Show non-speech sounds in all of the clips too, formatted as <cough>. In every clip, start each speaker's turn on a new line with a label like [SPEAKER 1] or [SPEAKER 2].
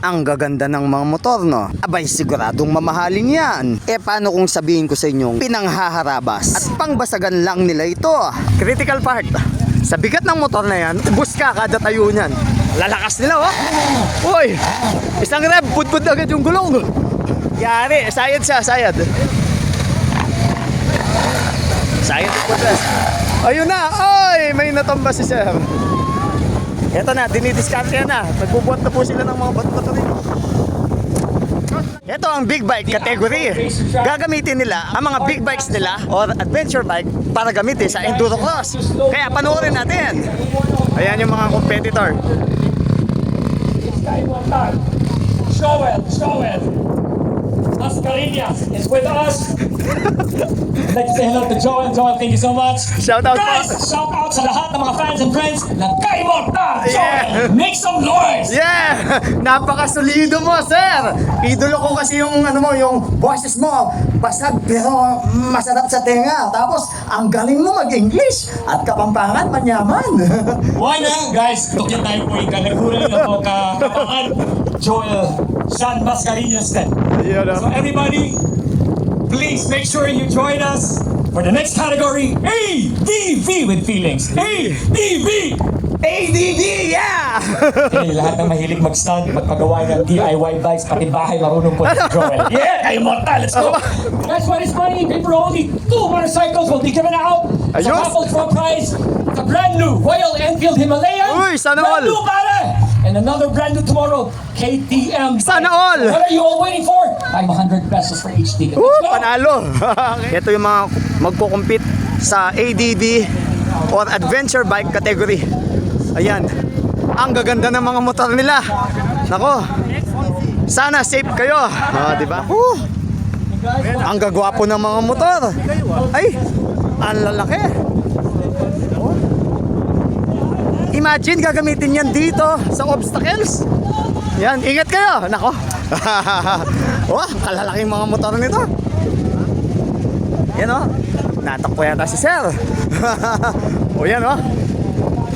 [SPEAKER 1] Ang gaganda ng mga motor, no? Abay, siguradong mamahalin yan. E paano kung sabihin ko sa inyong pinanghaharabas at pangbasagan lang nila ito? Critical part. Sa bigat ng motor na yan, ubus ka kada tayo niyan. Lalakas nila, oh! Uy! Isang rev, pudpud agad yung gulong. Yari, sayad siya, sayad. Sayad pudras. Ayun na! Ay! May natomba si Sir. Ito na, yan na. Nagbubuhat na po sila ng mga bato-bato rin. Ito ang big bike category. Gagamitin nila ang mga big bikes nila or adventure bike para gamitin sa enduro cross. Kaya panoorin natin. Ayan yung mga competitor.
[SPEAKER 2] Joel, Joel. Mascarillas is with us. I'd like to say hello to Joel. Joel, thank you so much.
[SPEAKER 1] Shout out
[SPEAKER 2] Guys,
[SPEAKER 1] po.
[SPEAKER 2] shout out sa lahat ng mga fans and friends ng Kay Mortal. Joel,
[SPEAKER 1] Yeah.
[SPEAKER 2] make some noise.
[SPEAKER 1] Yeah! <laughs> Napakasolido mo, sir! Idolo ko kasi yung ano mo, yung boses mo. Basag pero masarap sa tenga. Tapos, ang galing mo mag-English at kapampangan manyaman. <laughs>
[SPEAKER 2] Why na? Guys, tukyan tayo po yung kanagura ng mga kapahan. Joel, San Mascarillas din. So everybody, please make sure you join us for the next category, ADV with feelings. ADV!
[SPEAKER 1] ADD, yeah! <laughs>
[SPEAKER 2] Eh, lahat ng mahilig mag-stunt, magpagawa ng DIY bikes, pati bahay marunong po si Joel. <laughs> Yeah, kayo mortal, let's go! Guys, what is money? Paper only. Two motorcycles will be given out.
[SPEAKER 1] Ayos.
[SPEAKER 2] raffle draw prize. A brand new Royal Enfield Himalayan.
[SPEAKER 1] Uy, sana
[SPEAKER 2] brand new, pare! And another brand new tomorrow, KTM.
[SPEAKER 1] Sana all.
[SPEAKER 2] What are you all waiting for? 500 pesos for each ticket.
[SPEAKER 1] Woo, panalo! <laughs> Ito yung mga magkukumpit sa ADV or adventure bike category. Ayan. Ang gaganda ng mga motor nila. Nako. Sana safe kayo. Ah, di ba? Woo! Ang gagwapo ng mga motor. Ay, ang lalaki. Oh. Imagine gagamitin yan dito sa obstacles. Yan, ingat kayo. Nako. <laughs> Wah, kalalaking mga motor nito. Yan o. Natakpo yata si Sir. <laughs> o yan o.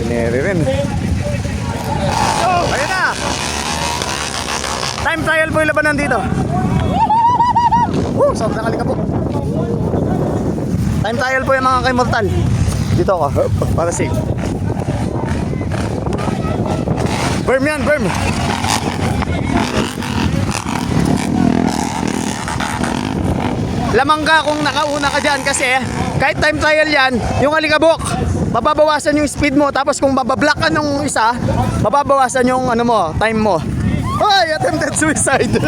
[SPEAKER 1] Pineri rin. Oh, ayun na. Time trial po yung labanan dito. Woo, sobrang alikabok. Time trial po yung mga kay Mortal. Dito ako. <laughs> Para safe. Berm yan, berm. Lamang ka kung nakauna ka dyan kasi kahit time trial yan, yung alikabok, mababawasan yung speed mo tapos kung babablock ka nung isa, mababawasan yung ano mo, time mo. Ay, attempted suicide. <laughs>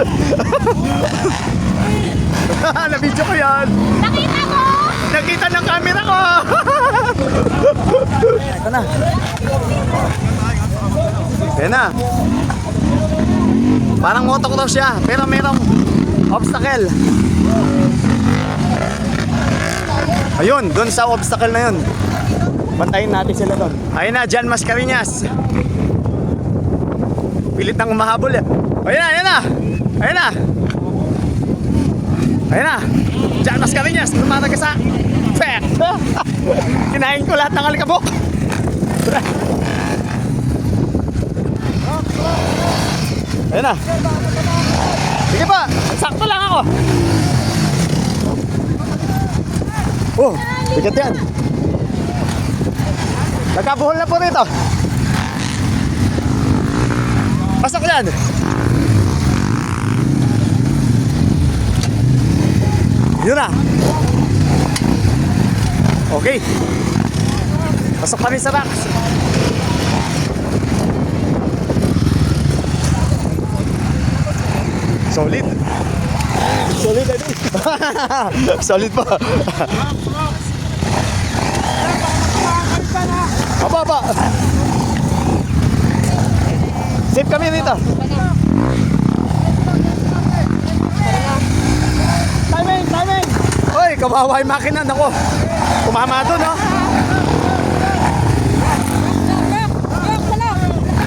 [SPEAKER 1] Na-video ko yan.
[SPEAKER 3] Nakita ko!
[SPEAKER 1] Nakita ng camera ko. <laughs> Ito na. Yan na. Parang motocross siya, pero merong obstacle. Ayun, doon sa obstacle na yun. Bantayin natin sila doon. Ayun na, Jan Mascarinas. Pilit nang umahabol yan. Ayun na, ayun na. Ayun na. Ayun na. Jan Mascarinas, lumataga sa... Pek! <laughs> Kinain ko lahat ng alikabok. <laughs> Ayun na. Sige pa, sakto lang ako. Oh, bigat yan. Nagkabuhol na po rito. Pasok yan. Yun na. Okay. Pasok kami sa box. Solid. Solid ano? Solid pa. Apa, apa. Safe kami dito. Timing, timing. Hoy, kawawa yung makina. Nako. Kumama doon, no?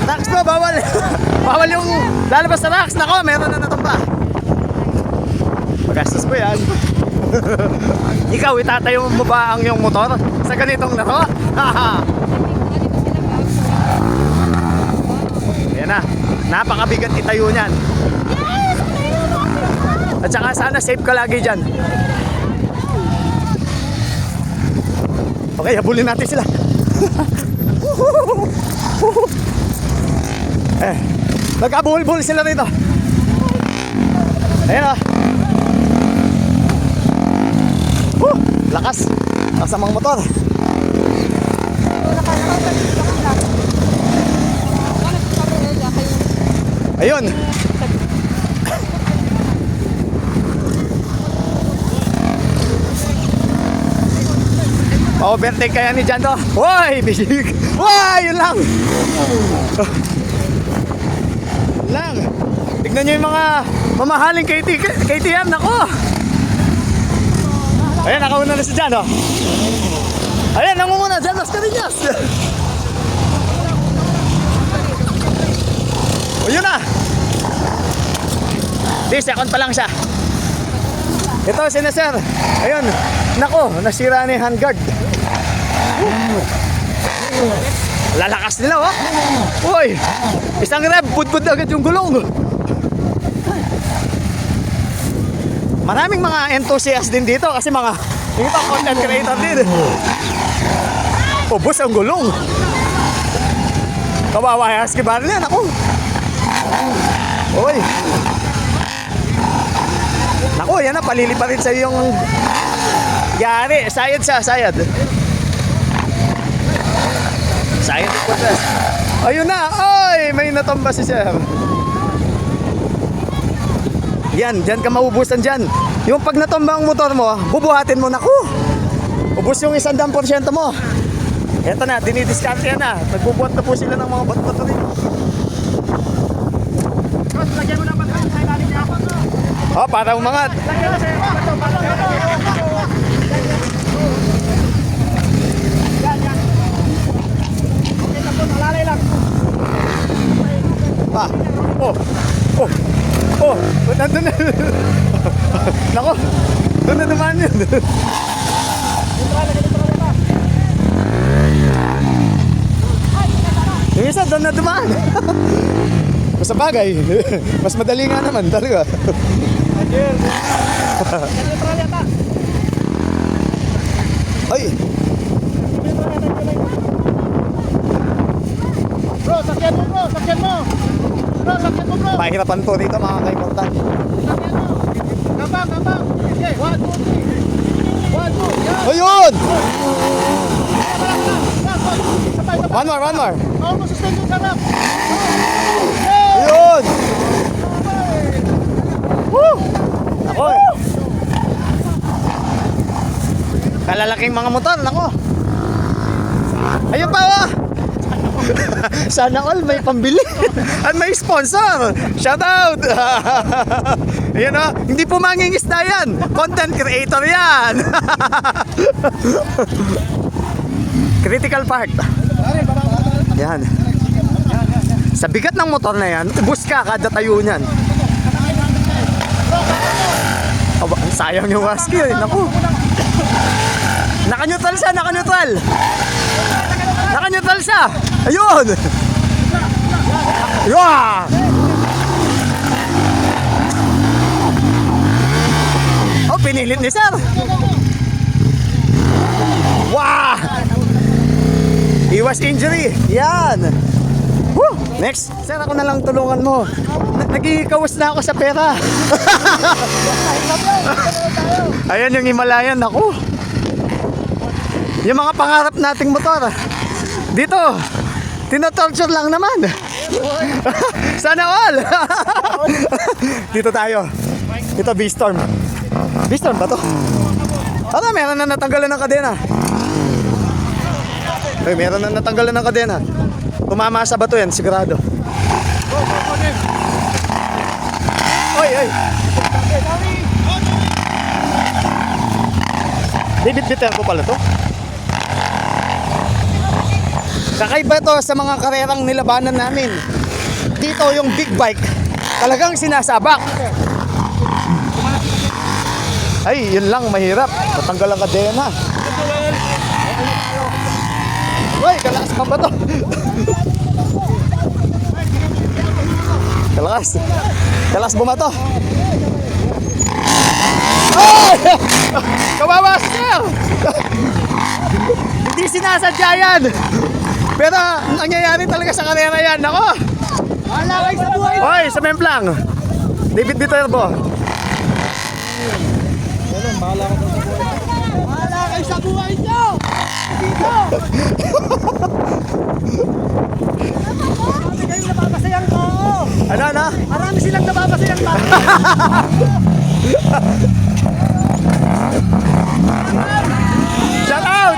[SPEAKER 1] Rax po, bawal. Bawal yung lalabas sa Rax. Nako, meron na natumba. Magastos po yan. <laughs> Ikaw, itatayo mo ba ang iyong motor sa ganitong laro? <laughs> Ayan na. Napakabigat itayo niyan. At saka sana safe ka lagi dyan. Okay, habulin natin sila. <laughs> nagkabuhol-buhol sila rito. Ayan o. Woo! Lakas. Lakas ang mga motor. Ayun. Overtake kaya ni Jan to. Hoy, <laughs> bisig. Hoy, yun lang. Lang. Tignan nyo yung mga mamahaling KT, KTM. Nako. Ayan, nakauna na si Jan, oh. Ayan, nangunguna. Jan Mascarillas. O, yun na. Di, second pa lang siya. Ito, si Nasser. Ayun. Nako, nasira na yung handguard. Lalakas nila, oh. Uy, isang rev, budbud agad yung gulong. Maraming mga enthusiast din dito kasi mga ibang content creator din. Ubus ang gulong. Kawawa yung husky barrel yan, ako. Uy. Naku, yan na, palili pa rin sa yung yari. Sayad siya, sayad. Sayad yung puntas. Ayun na, ay, may natomba si Sir. Yan, dyan ka maubusan dyan. Yung pag natomba ang motor mo, bubuhatin mo, naku. Ubus yung isang dam porsyento mo. Eto na, dinidiscount yan na. Nagbubuhat na po sila ng mga bato-bato rin. Oh, para umangat. Pa. Oh. Oh. Oh. Ba't nandun na? <laughs> Nako. Doon na naman yun. <laughs> Yung isa doon na dumaan. <laughs> Sa bagay, mas madali nga naman talaga. Ay!
[SPEAKER 3] Bro, sakyan mo bro, sakyan mo. Bro.
[SPEAKER 1] Mahirapan to dito mga kaimutan.
[SPEAKER 3] Sakyan mo. Gabang, gabang. Okay, one, two, three. One, two, yan.
[SPEAKER 1] Ayun!
[SPEAKER 3] One,
[SPEAKER 1] more, one more.
[SPEAKER 3] Masustain yung sarap. Hey!
[SPEAKER 1] Ayun! Woo! Ako eh. Kalalaking mga motor, nako. Ayun pa oh! <laughs> Sana all may pambili <laughs> at may sponsor. Shout out! <laughs> Ayun oh, hindi po mangingisda yan. Content creator yan. Critical part. Yan. Sa bigat ng motor na yan, ubus ka kada tayo niyan. Aba, sayang yung husky eh. Naku. Naka-neutral siya, naka-neutral. Naka-neutral siya. Ayun. Yeah. Oh, pinilit ni sir. Wow! Iwas injury. Yan. Woo! Next. Sir, ako na lang tulungan mo. Na- Nagkikawas na ako sa pera. <laughs> Ayan yung Himalayan. Ako. Yung mga pangarap nating motor. Dito. Tinotorture lang naman. <laughs> Sana all. <laughs> Dito tayo. Ito B-Storm. B-Storm ba to? Ano, meron na natanggalan ng kadena. Ay, meron na natanggalan ng kadena. Tumama sa bato yan, sigurado. Oy, oy. David Viterbo pala to. Kakaiba to sa mga karerang nilabanan namin. Dito yung big bike, talagang sinasabak. Ay, yun lang, mahirap. Matanggal ang kadena. Uy, kalakas pa ba to? Kalakas. Kalakas bumato. Ay! Kawawa si Sir! Hindi sinasadya yan! Pero nangyayari talaga sa karera yan. Nako!
[SPEAKER 3] Wala kayo sa buhay.
[SPEAKER 1] Hoy, sa Memplang! David Viterbo.
[SPEAKER 3] Wala kayo sa buhay nyo. Dito. <laughs> Marami kayong napapasayang tao.
[SPEAKER 1] Ano, ano?
[SPEAKER 3] Marami silang napapasayang tao.
[SPEAKER 1] Shout out!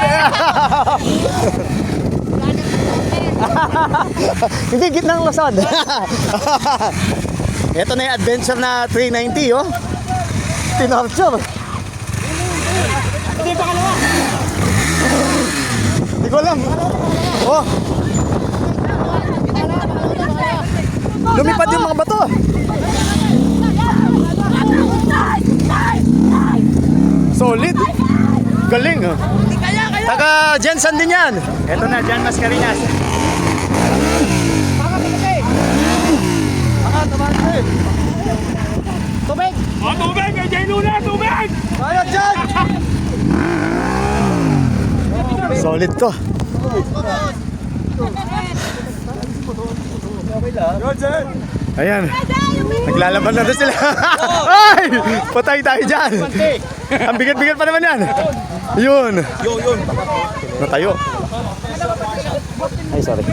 [SPEAKER 1] Hindi, gitnang Luzon. <laughs> Ito na yung adventure na 390, oh. Tinorture.
[SPEAKER 3] Hindi pa kalawa.
[SPEAKER 1] Hindi ko alam. Oh, lumipad yung mga bato. Solid. Galing, oh. Taga Jensen din yan. Ito na, Jan Mascarinas. Solid to. Ayan. Naglalaban na doon sila. <laughs> Ay! Patay tayo dyan. Ang bigat-bigat pa naman yan. Yun. Yun, yun. Natayo. Ay, sorry. <laughs>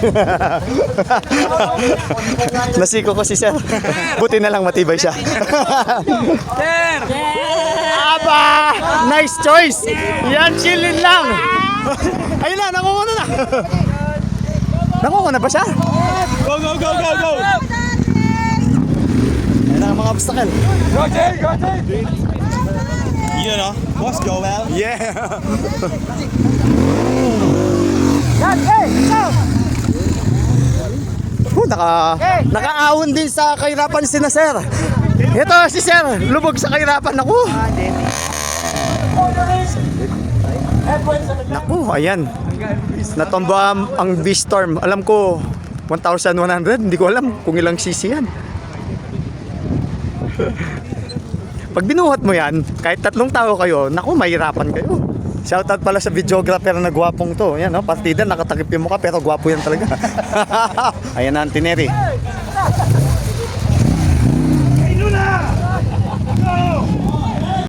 [SPEAKER 1] Nasiko ko si Sir. Buti na lang matibay siya. <laughs> Sir! Aba! Nice choice! Yan, chillin lang! <laughs> Ayun na, nakuha na na! Nakuha na ba siya?
[SPEAKER 2] Go, go, go, go, go!
[SPEAKER 1] Ayun ang mga obstacle.
[SPEAKER 2] Go, Jay! Go, Jay!
[SPEAKER 4] Yun o. Boss Joel.
[SPEAKER 1] Yeah!
[SPEAKER 3] Yan, eh. Ikaw.
[SPEAKER 1] Oh, naka, nakaawon din sa kahirapan si na Sir. Ito si Sir, lubog sa kahirapan. Naku! Naku, ayan. Natomba ang, ang V-Storm. Alam ko, 1,100. Hindi ko alam kung ilang cc yan. <laughs> Pag binuhat mo yan, kahit tatlong tao kayo, naku, mahirapan kayo. Shoutout pala sa videographer na gwapong to. Yan, no? partida, nakatakip yung mukha, pero gwapo yan talaga. <laughs> Ayan na ang tineri.